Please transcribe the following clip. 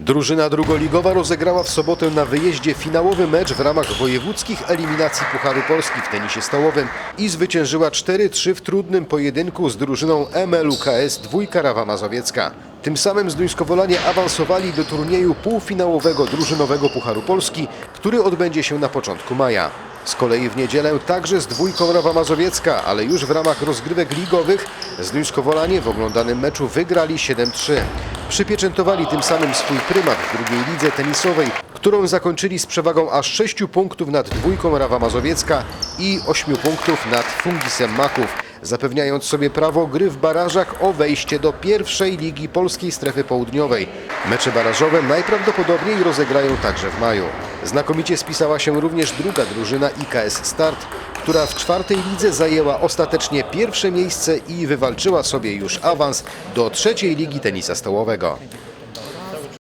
Drużyna drugoligowa rozegrała w sobotę na wyjeździe finałowy mecz w ramach wojewódzkich eliminacji Pucharu Polski w tenisie stołowym i zwyciężyła 4-3 w trudnym pojedynku z drużyną MLUKS Dwójka Rawa Mazowiecka. Tym samym Zduńskowolanie awansowali do turnieju półfinałowego drużynowego Pucharu Polski, który odbędzie się na początku maja. Z kolei w niedzielę także z dwójką Rawa Mazowiecka, ale już w ramach rozgrywek ligowych Zduńskowolanie w oglądanym meczu wygrali 7-3. Przypieczętowali tym samym swój prymat w drugiej lidze tenisowej, którą zakończyli z przewagą aż 6 punktów nad dwójką Rawa Mazowiecka i 8 punktów nad Fungisem Maków, zapewniając sobie prawo gry w barażach o wejście do pierwszej ligi Polskiej Strefy Południowej. Mecze barażowe najprawdopodobniej rozegrają także w maju. Znakomicie spisała się również druga drużyna IKS Start, która w czwartej lidze zajęła ostatecznie pierwsze miejsce i wywalczyła sobie już awans do trzeciej ligi tenisa stołowego.